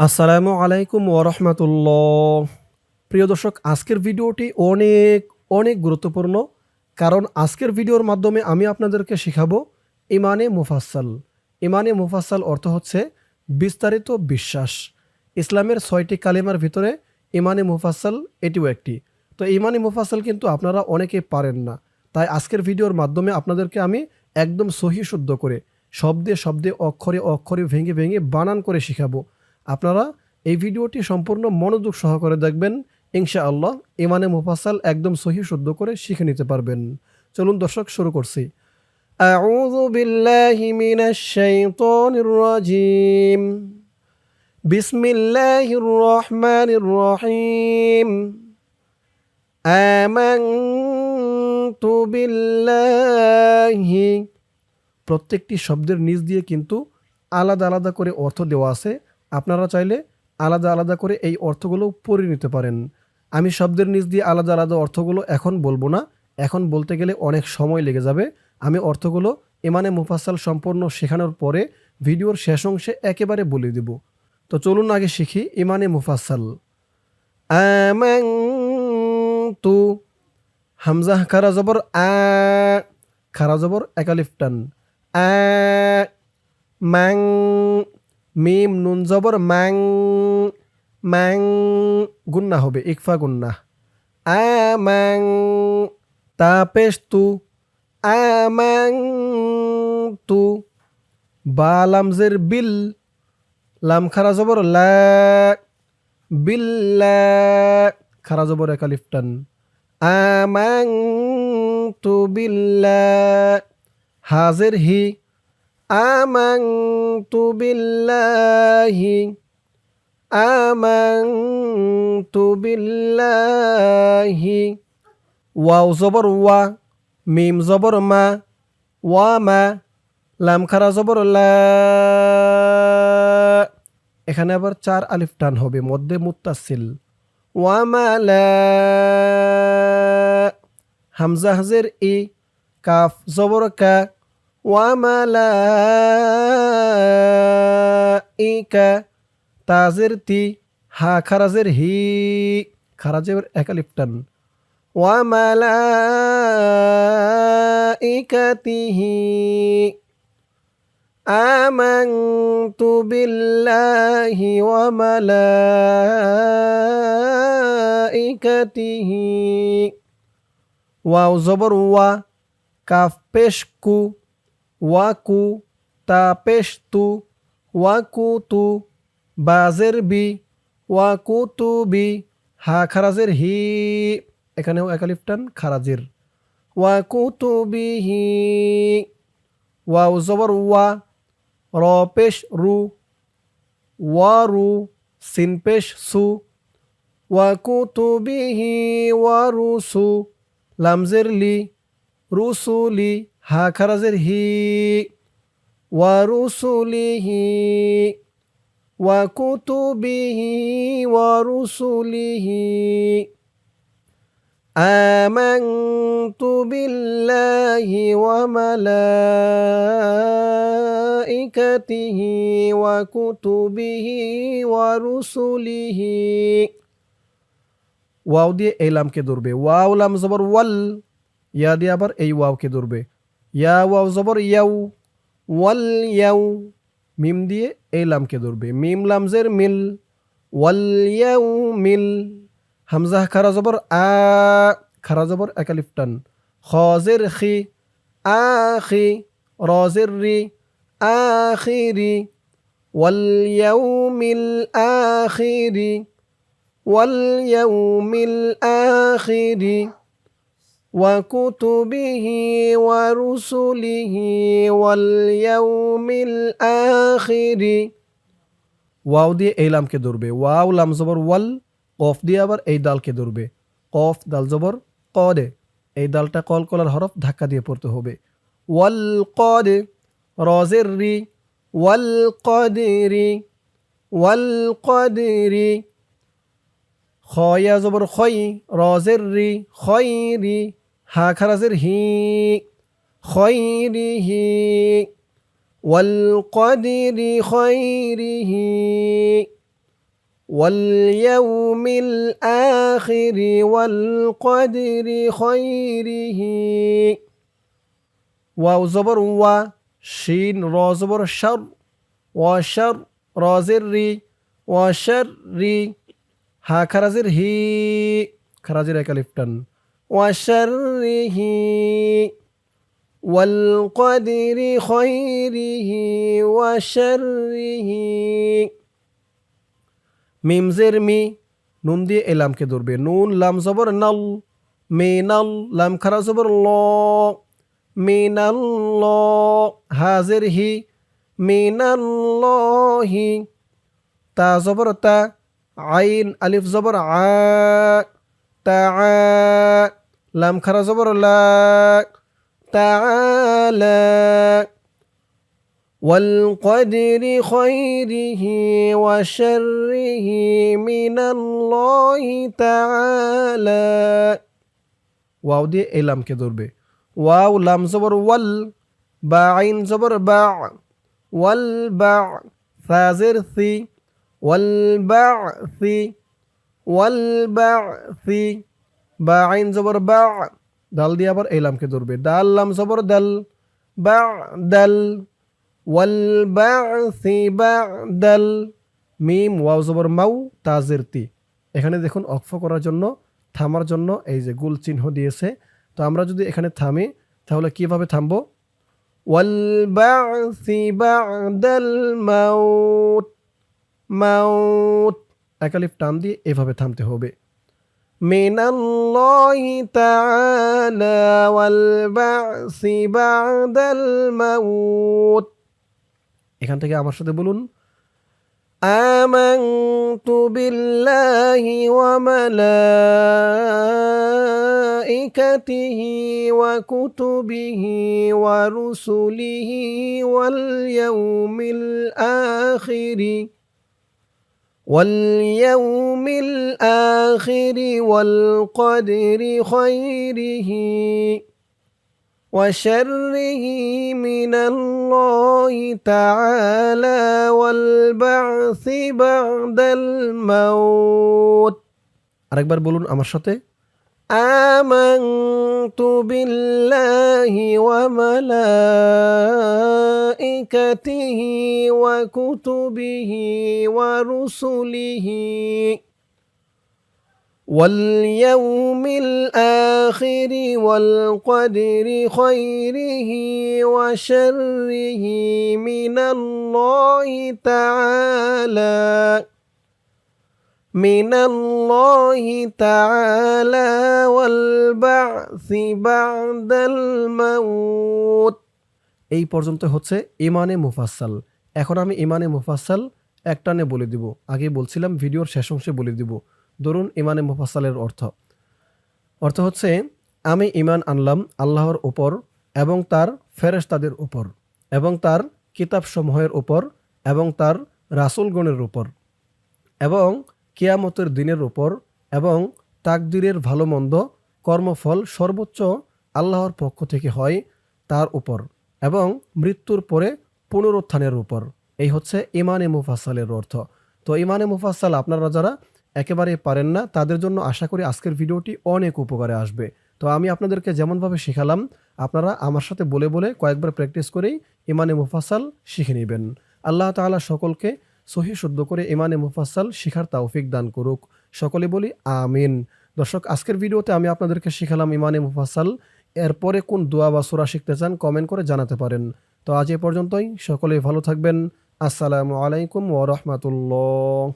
আসসালামু আলাইকুম ওরহমতুল্লাহ প্রিয় দর্শক, আজকের ভিডিওটি অনেক অনেক গুরুত্বপূর্ণ কারণ আজকের ভিডিওর মাধ্যমে আমি আপনাদেরকে শেখাবো ইমানে মুফাসাল ইমানে মুফাসাল অর্থ হচ্ছে বিস্তারিত বিশ্বাস। ইসলামের ছয়টি কালিমার ভিতরে ইমানে মুফাসাল এটিও একটি। তো ইমানে মুফাসাল কিন্তু আপনারা অনেকে পারেন না। তাই আজকের ভিডিওর মাধ্যমে আপনাদেরকে আমি একদম সহি শুদ্ধ করে শব্দে শব্দে, অক্ষরে অক্ষরে, ভেঙে ভেঙে বানান করে শেখাবো। আপনারা এই ভিডিওটি সম্পূর্ণ মনোযোগ সহকারে দেখবেন ইনশাআল্লাহ ইমানে মুফাসাল একদম সহি শুদ্ধ করে শিখে নিতে পারবেন চলুন দর্শক শুরু করছি أعوذ بالله من الشيطان الرجيم بسم الله الرحمن الرحيم آمنت بالله প্রত্যেকটি শব্দের নিচ দিয়ে কিন্তু আলাদা আলাদা করে অর্থ দেওয়া আছে আপনারা চাইলে আলাদা আলাদা করে এই অর্থগুলো পড়ে নিতে পারেন। আমি শব্দের নিচ দিয়ে আলাদা আলাদা অর্থগুলো এখন বলব না। এখন বলতে গেলে অনেক সময় লেগে যাবে। আমি অর্থগুলো ইমানে মুফাসাল সম্পূর্ণ শেখানোর পরে ভিডিওর শেষ অংশে একেবারে বলে দেব। তো চলুন আগে শিখি ইমানে মুফাসাল তু হামজা খারা জবর আ, খারা জবর একালিফ টান। আ ম্যাং মিম নুন জবর ম্যাং ম্যাং গুন্না হবে, ইকফা গুন্না। আমাং তাপেশ তু আমাং তু। বা লামজের বিল, লাম খারা জবর লা বিল্লা খারা জবর একালিফটান আমাং তু বিল্লা হাজের হি। آمنت بالله آمنت بالله ওয়াও জবর ওয়া মিম জবর মা ওয়া মা লাম খারা জবর লা এখানে আবার চার আলিফ টান হবে মধ্যে মুত্তাসিল ওয়া মা লা হামজা হাজের ই কাফ জবর কা ওয়ামালাইকা তাজের তি হা খারাজের হি খারাজের একালিপটান ওয়ামালাইকাতিহি آمنت بالله وملائكته واو زبر وا কাফ পেশ কু ওয়াকু তা পেশ তু ওয়াকু তু বাজের বি ওয়াকু তু বি হা খারাজের হি এখানেও একালিফটান খারাজের ওয়াকু তু বি হি ওয়াও জবর ওয়া র পেশ রু ওয়া রু সিন পেশ সু ওয়াকু তু বি হি ওয়া রু সু লামজের লি রুসুলি হা খারাজের হি ওয়া রুসুলিহি ওয়া কুতুবিহি ওয়া রুসুলিহি آمنت بالله وملائكته وكتبه ورسله ওয়াও দিয়ে এই লামকে ধরবে ওয়াও লাম জবর ওয়াল ইয়া দিয়ে আবার এই ওয়াওকে ধরবে ইয়া ওয়াও জবর ইয়াউ ওয়াল ইয়াউ মিম দিয়ে এই লামকে ধরবে মিম লামজের মিল ওয়াল ইয়াউ মিল হামজা খারা জবর আ খারা জবর একালিফটান খজের খি আখি রজের রি আখিরি واليوم الآخر واليوم الآخر وكتبه ورسله واليوم الآخر ওয়াও দিয়ে এই লামকে ধরবে ওয়াও লাম জবর ওয়াল কফ দিয়ে আবার এই দালকে ধরবে কফ দাল জবর ক দে এই দালটা কল কলার হরফ ধাক্কা দিয়ে পড়তে হবে ওয়াল ক দে রজের রি ওয়াল কদেরি ওয়াল কদেরি খয়া জবর খই রজের রি খই রি ها كرزر هي خيره والقدر خيره واليوم الآخر والقدر خيره. واو زبر و شين را زبر شر وشر را زر وشر ها كرازر هي كرازر كالفتن وشره والقدر خيره وشره মিমজের মি নুন দিয়ে এলামকে ধরবে নুন লাম জবর নল মেনাল লাম খারা জবর ল মেনাল ল হাজের হি মিনাল্লাহি তা জবর তা আইন আলিফ জবর আ তা লাম খারা জবর লা তাআলা والقدر خيره وشره من الله تعالى ওয়াও দিয়ে এই লামকে ধরবে ওয়াও লাম জবর ওয়াল বা আইন জবর বা ওয়াল বা ফাজের সি ওয়াল বা সি ওয়াল বা সি বা আইন জবর বা দাল দিয়ে আবার এই লামকে ধরবে। দাল, লাম, জবর, দাল বা দাল ওয়ালবাসি বাদাল মিম, ওয়াও, জবর, মাউ, তাজের তি। এখানে দেখুন অক্ফ করার জন্য, থামার জন্য এই যে গুল চিহ্ন দিয়েছে। তো আমরা যদি এখানে থামি, তাহলে কীভাবে থামবো? ওয়ালবাসি বাদাল মাউত মাউত। একালিফ টান দিয়ে এভাবে থামতে হবে। من الله تعالى والبعث بعد الموت এখান থেকে আমার সাথে বলুন آمنت بالله وملائكته وكتبه ورسله واليوم الآخر واليوم الآخر والقدر خيره وشره من الله تعالى والبعث بعد الموت আরেকবার বলুন আমার সাথে آمنت بالله وملائكته وكتبه ورسله واليوم الآخر والقدر خيره وشره من الله تعالى من الله تعالى والبعث بعد الموت এই পর্যন্ত হচ্ছে ইমানে মুফাসাল এখন আমি ইমানে মুফাসাল একটানে বলে দিব আগে বলছিলাম ভিডিওর শেষ অংশে বলে দিব ধরুন ইমানে মুফাসালের অর্থ অর্থ হচ্ছে আমি ইমান আনলাম আল্লাহর উপর এবং তার ফেরেশতাদের উপর এবং তার কিতাবসমূহের উপর এবং তার রাসুলগণের উপর এবং কিয়ামতের দিনের উপর এবং তাকদিরের ভালো মন্দ কর্মফল সর্বোচ্চ আল্লাহর পক্ষ থেকে হয় তার উপর এবং মৃত্যুর পরে পুনরুত্থানের উপর। এই হচ্ছে ইমানে মুফাসালের অর্থ। তো ইমানে মুফাসাল আপনারা যারা একেবারে পারেন না, তাদের জন্য আশা করি আজকের ভিডিওটি অনেক উপকারে আসবে। তো আমি আপনাদেরকে যেমনভাবে শেখালাম, আপনারা আমার সাথে বলে বলে কয়েকবার প্র্যাকটিস করেই ইমানে মুফাসাল শিখে নেবেন। আল্লাহ তাআলা সকলকে সহি শুদ্ধ করে ইমানে মুফাসাল শিখার তাওফিক দান করুক। সকলে বলি আমিন। দর্শক, আজকের ভিডিওতে আমি আপনাদেরকে শিখালাম ইমানে মুফাসাল এরপরে কোন দোয়া বা সুরা শিখতে চান কমেন্ট করে জানাতে পারেন। তো আজ এ পর্যন্তই। সকলে ভালো থাকবেন। আসসালামু আলাইকুম ওয়া রাহমাতুল্লাহ।